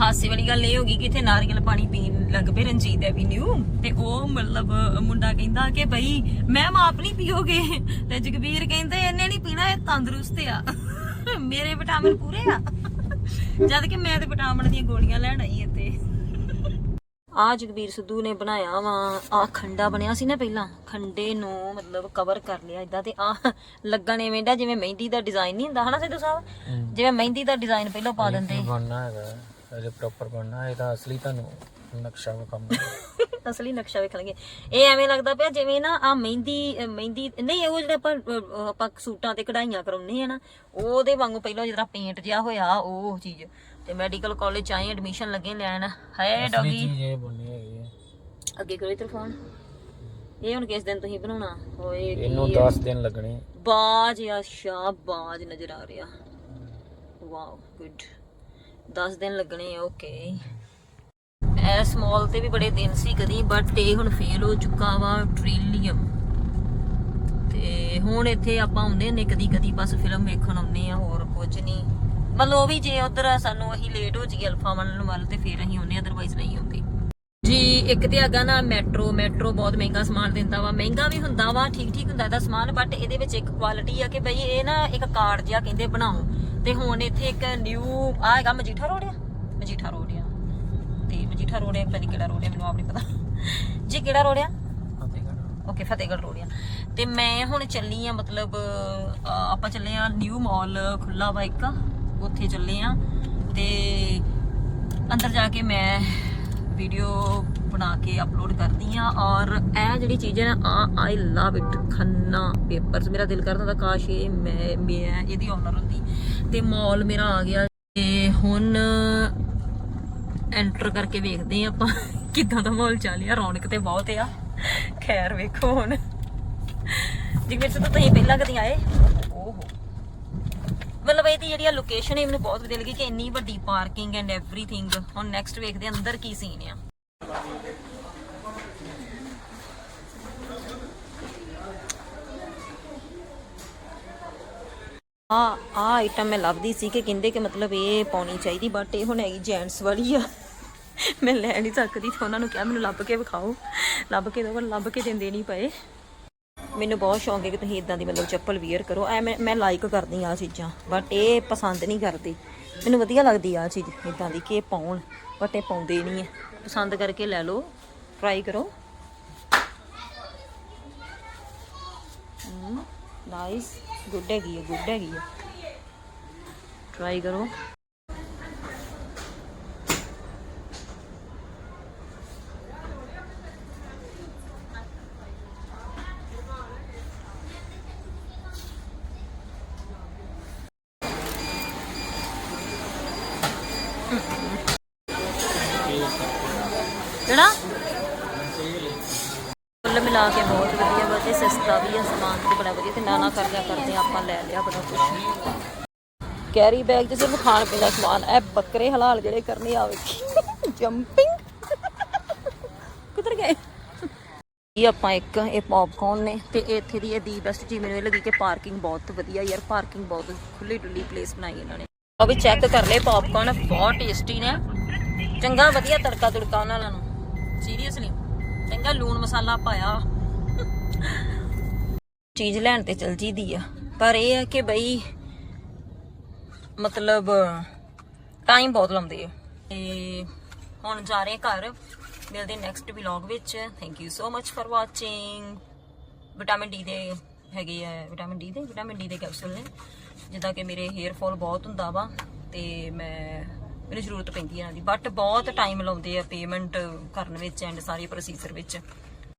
ਹਾਸੇ ਵਾਲੀ ਗੱਲ ਇਹ ਹੋ ਗਈ ਕਿ ਇੱਥੇ ਨਾਰੀਅਲ ਪਾਣੀ ਪੀਣ ਲੱਗ ਪਏ ਰਣਜੀਤ ਐਵੀਨਿਊ ਤੇ ਉਹ ਮਤਲਬ ਮੁੰਡਾ ਕਹਿੰਦਾ ਕਿ ਬਈ ਮੈਮ ਆਪ ਨਹੀਂ ਪੀਓਗੇ। ਤੇ ਜਗਵੀਰ ਕਹਿੰਦੇ ਇਹਨੇ ਨਹੀਂ ਪੀਣਾ ਇਹ ਤੰਦਰੁਸਤ ਆ। ਮੇਰੇ ਵਿਟਾਮਿਨ ਪੂਰੇ ਆ। ਜਦ ਕਿ ਮੈਂ ਤੇ ਵਿਟਾਮਿਨ ਦੀਆਂ ਗੋਲੀਆਂ ਲੈਣ ਆਈ ਇੱਥੇ। ਆ ਜਗਵੀਰ ਸਿੱਧੂ ਨੇ ਬਣਾਇਆ ਵਾ ਆ ਖੰਡਾ ਬਣਿਆ ਸੀ ਨਾ ਪਹਿਲਾਂ ਖੰਡੇ ਨੂੰ ਮਤਲਬ ਕਵਰ ਕਰ ਲਿਆ ਇਦਾਂ ਤੇ ਆ ਲੱਗਣ ਐਵੇਂ ਦਾ ਜਿਵੇਂ ਮਹਿੰਦੀ ਦਾ ਡਿਜ਼ਾਈਨ ਨਹੀਂ ਹੁੰਦਾ ਹਨਾ ਸਿੱਧੂ ਸਾਹਿਬ? ਜਿਵੇਂ ਮਹਿੰਦੀ ਦਾ ਡਿਜ਼ਾਈਨ ਪਹਿਲਾਂ ਪਾ ਦਿੰਦੇ। ਬਣਨਾ ਹੈਗਾ। ਅਜੇ ਪ੍ਰੋਪਰ ਬਣਨਾ ਇਹਦਾ ਅਸਲੀ ਤੁਹਾਨੂੰ ਨਕਸ਼ਾ ਵਿਖਾਉਂਗਾ ਅਸਲੀ ਨਕਸ਼ਾ ਵੇਖਣਗੇ। ਇਹ ਐਵੇਂ ਲੱਗਦਾ ਪਿਆ ਜਿਵੇਂ ਨਾ ਆ ਮਹਿੰਦੀ ਮਹਿੰਦੀ ਨਹੀਂ ਉਹ ਜਿਹੜਾ ਆਪਾਂ ਆਪਾਂ ਸੂਟਾਂ ਤੇ ਕਢਾਈਆਂ ਕਰਾਉਂਦੇ ਆ ਨਾ ਉਹਦੇ ਵਾਂਗੂ ਪਹਿਲਾਂ ਜਿਹੜਾ ਪੇਂਟ ਜਿਹਾ ਹੋਇਆ ਉਹ ਚੀਜ਼। ਤੇ ਮੈਡੀਕਲ ਕਾਲਜ ਚ ਆਏ ਐਡਮਿਸ਼ਨ ਲੱਗੇ ਲੈਣ। ਹਾਏ ਡੌਗੀ। ਇਹ ਅੱਗੇ ਕਰੋ ਇਧਰ ਫੋਨ ਇਹ ਹੁਣ ਕਿਸ ਦਿਨ ਤੁਸੀਂ ਬਣਾਉਣਾ? ਹੋਏ ਇਹਨੂੰ 10 ਦਿਨ ਲੱਗਣੇ। ਬਾਜ ਆ ਸ਼ਾਬਾਜ ਨਜ਼ਰ ਆ ਰਿਹਾ। ਵਾਓ ਗੁੱਡ 10 ਦਿਨ ਲੱਗਣੇ ਆ ਓਕੇ ਐ ਸਮਾਲ ਤੇ ਵੀ ਬੜੇ ਦਿਨ ਸੀ ਕਦੀ ਬਟ ਇਹ ਹੁਣ ਫੇਲ ਹੋ ਚੁੱਕਾ ਵਾ ਟ੍ਰਿਲੀਅਮ ਤੇ ਹੁਣ ਇੱਥੇ ਆਪਾਂ ਆਉਂਦੇ ਨੇ ਕਦੀ ਕਦੀ ਬਸ ਫਿਲਮ ਵੇਖਣ ਆਉਂਦੇ ਆ ਹੋਰ ਕੁਝ ਨਹੀਂ ਮਤਲਬ ਉਹ ਵੀ ਜੇ ਉਧਰ ਸਾਨੂੰ ਅਸੀਂ ਲੇਟ ਹੋ ਜਾਈਏ ਅਲਫਾ ਮੰਨ ਵੱਲ, ਤੇ ਫਿਰ ਅਸੀਂ ਆਉਂਦੇ ਅਦਰਵਾਈਜ਼ ਨਹੀਂ ਆਉਂਦੇ। ਜੀ, ਇੱਕ ਤੇ ਹੈਗਾ ਨਾ ਮੈਟਰੋ ਮੈਟਰੋ ਬਹੁਤ ਮਹਿੰਗਾ ਸਮਾਨ ਦਿੰਦਾ ਵਾ। ਮਹਿੰਗਾ ਵੀ ਹੁੰਦਾ ਵਾ ਠੀਕ ਠੀਕ ਹੁੰਦਾ ਇਹਦਾ ਸਮਾਨ ਬਟ ਇਹਦੇ ਵਿੱਚ ਇੱਕ ਕੁਆਲਿਟੀ ਆ ਕਿ ਬਈ ਇਹ ਨਾ ਇੱਕ ਕਾਰਡ ਜਿਹਾ ਕਹਿੰਦੇ ਬਣਾਓ। ਤੇ ਹੁਣ ਇੱਥੇ ਇੱਕ ਨਿਊ ਆ ਹੈਗਾ ਮਜੀਠਾ ਰੋਡ ਆ? ਮਜੀਠਾ ਰੋਡ ਆ। ਤੇ ਮਜੀਠਾ ਰੋਡ ਆ ਪਤਾ ਨਹੀਂ ਕਿਹੜਾ ਰੋਡ ਆ ਮੈਨੂੰ ਆਪ ਨਹੀਂ ਪਤਾ। ਜੀ ਕਿਹੜਾ ਰੋਡ ਆ? ਓਕੇ ਫਤਿਹਗੜ੍ਹ ਰੋਡ ਆ। ਤੇ ਮੈਂ ਹੁਣ ਚੱਲੀ ਆ ਮਤਲਬ ਆਪਾਂ ਚੱਲੇ ਆ ਨਿਊ ਮਾਲ ਖੁੱਲਾ ਵਾ ਇੱਕ ਉੱਥੇ ਚੱਲੇ ਆ। ਤੇ ਅੰਦਰ ਜਾ ਕੇ ਮੈਂ ਵੀਡੀਓ ਬਣਾ ਕੇ ਅਪਲੋਡ ਕਰਦੀ ਆ ਔਰ ਇਹ ਜਿਹੜੀ ਚੀਜ਼ ਹੈ ਨਾ I love it Khanna papers ਮੇਰਾ ਦਿਲ ਕਰਦਾ ਹੁੰਦਾ, ਕਾਸ਼ ਇਹ ਮੈਂ ਮੈਂ ਇਹਦੀ ਓਨਰ ਹੁੰਦੀ। ਤੇ ਮਾਲ ਮੇਰਾ ਆ ਗਿਆ ਤੇ ਹੁਣ ਐਂਟਰ ਕਰਕੇ ਵੇਖਦੇ ਆ ਆਪਾਂ ਕਿੱਦਾਂ ਦਾ ਮਾਹੌਲ ਚੱਲਿਆ ਰੌਣਕ ਤੇ ਬਹੁਤ ਆ। ਖੈਰ ਵੇਖੋ ਹੁਣ। ਜਿਵੇਂ ਤਾਂ ਤੁਸੀਂ ਪਹਿਲਾਂ ਕਦੀ ਆਏ? ਓਹੋ। ਮਤਲਬ ਇਹਦੀ ਜਿਹੜੀ ਲੋਕੇਸ਼ਨ ਹੈ ਮੈਨੂੰ ਬਹੁਤ ਵਧੀਆ ਲੱਗੀ ਕਿ ਇੰਨੀ ਵੱਡੀ ਪਾਰਕਿੰਗ ਐਂਡ ਐਵਰੀਥਿੰਗ ਹੁਣ ਨੈਕਸਟ ਵੇਖਦੇ ਅੰਦਰ ਕੀ ਸੀਨ ਆ। ਆ ਆ ਆਈਟਮ ਮੈਂ ਲੱਭਦੀ ਸੀ ਕਿ ਕਹਿੰਦੇ ਕਿ ਮਤਲਬ ਇਹ ਪਾਉਣੀ ਚਾਹੀਦੀ ਬਟ ਇਹ ਹੁਣ ਹੈਗੀ ਜੈਂਟਸ ਵਾਲੀ ਆ। ਮੈਂ ਲੈ ਨਹੀਂ ਸਕਦੀ ਤੇ ਉਹਨਾਂ ਨੂੰ ਕਿਹਾ ਮੈਨੂੰ ਲੱਭ ਕੇ ਵਿਖਾਓ। ਲੱਭ ਕੇ ਦੋ, ਪਰ ਲੱਭ ਕੇ ਦਿੰਦੇ ਨਹੀਂ ਪਏ। ਮੈਨੂੰ ਬਹੁਤ ਸ਼ੌਂਕ ਹੈ ਕਿ ਤੁਸੀਂ ਇਦਾਂ ਦੀ ਮਤਲਬ ਚੱਪਲ ਵੀਅਰ ਕਰੋ। ਐ ਮੈਂ ਮੈਂ ਲਾਈਕ ਕਰਦੀ ਆ ਚੀਜ਼ਾਂ ਬਟ ਇਹ ਪਸੰਦ ਨਹੀਂ ਕਰਦੀ। ਮੈਨੂੰ ਵਧੀਆ ਲੱਗਦੀ ਆ ਚੀਜ਼, ਇਦਾਂ ਦੀ ਕਿ ਇਹ ਪਾਉਣ ਬਟ ਇਹ ਪਾਉਂਦੇ ਨਹੀਂ ਹੈ। ਪਸੰਦ ਕਰਕੇ ਲੈ ਲਓ ਟਰਾਈ ਕਰੋ। ਨਾਈਸ ਗੁੱਡ ਹੈਗੀ ਹੈ ਗੁੱਡ ਹੈਗੀ ਹੈ। ਟਰਾਈ ਕਰੋ। ਕਿਹੜਾ ਕੁੱਲ ਮਿਲਾ ਕੇ ਬਹੁਤ ਵਧੀਆ ਵਾ ਤੇ ਸਸਤਾ ਵੀ ਆ ਸਮਾਨ ਤੇ ਬੜਾ ਵਧੀਆ ਤੇ ਨਾਨਾ ਕਰਦਿਆ ਕਰਦੇ ਆਪਾਂ ਲੈ ਲਿਆ ਬੜਾ ਕੁਛ। ਕੈਰੀ ਬੈਗ ਚ ਸਿਰਫ ਖਾਣ ਪੀਣ ਦਾ ਸਮਾਨ, ਇਹ ਬੱਕਰੇ ਹਲਾਲ ਜਿਹੜੇ ਕਰਨੇ ਆਵੇ ਜੰਪਿੰਗ। ਕਿੱਧਰ ਗਏ? ਇਹ ਆਪਾਂ ਇੱਕ, ਇਹ ਪੌਪਕੌਰਨ ਨੇ ਤੇ ਇੱਥੇ ਦੀ ਇਹ ਦੀ ਬੈਸਟ ਚੀਜ਼ ਮੈਨੂੰ ਇਹ ਲੱਗੀ ਕਿ ਪਾਰਕਿੰਗ ਬਹੁਤ ਵਧੀਆ ਯਾਰ ਪਾਰਕਿੰਗ ਬਹੁਤ ਖੁੱਲੀ ਡੁੱਲੀ ਪਲੇਸ ਬਣਾਈ ਇਹਨਾਂ ਨੇ। ਉਹ ਵੀ ਚੈੱਕ ਕਰ ਲਏ ਪੌਪਕੌਰਨ ਬਹੁਤ ਟੇਸਟੀ ਨੇ। ਚੰਗਾ, ਵਧੀਆ ਤੜਕਾ ਤੁੜਕਾ ਉਹਨਾਂ ਨੂੰ ਸੀਰੀਅਸਲੀ ਚੰਗਾ ਲੂਣ ਮਸਾਲਾ ਪਾਇਆ। ਚੀਜ਼ ਲੈਣ ਤੇ ਚਲ ਜੀਦੀ ਆ। ਪਰ ਇਹ ਆ ਕਿ ਬਈ, ਮਤਲਬ ਟਾਈਮ ਬਹੁਤ ਲਾਉਂਦੇ ਆ। ਤੇ ਹੁਣ ਜਾ ਰਹੇ ਘਰ। ਮਿਲਦੇ ਨੈਕਸਟ ਵਲੌਗ ਵਿੱਚ। Thank you so much for watching vitamin D ਦੇ ਹੈਗੇ ਆ ਵਿਟਾਮਿਨ ਡੀ ਦੇ ਵਿਟਾਮਿਨ ਡੀ ਦੇ ਕੈਪਸੂਲ ਨੇ। ਜਿੱਦਾਂ ਕਿ ਮੇਰੇ ਹੇਅਰ ਫਾਲ ਬਹੁਤ ਹੁੰਦਾ ਵਾ। ਤੇ ਮੈਂ ਮੈਨੂੰ ਜ਼ਰੂਰਤ ਪੈਂਦੀ ਹੈ ਇਹਨਾਂ ਦੀ। ਬਟ ਬਹੁਤ ਟਾਈਮ ਲਾਉਂਦੇ ਆ ਪੇਮੈਂਟ ਕਰਨ ਵਿੱਚ ਐਂਡ ਸਾਰੇ ਪ੍ਰੋਸੀਜਰ ਵਿੱਚ।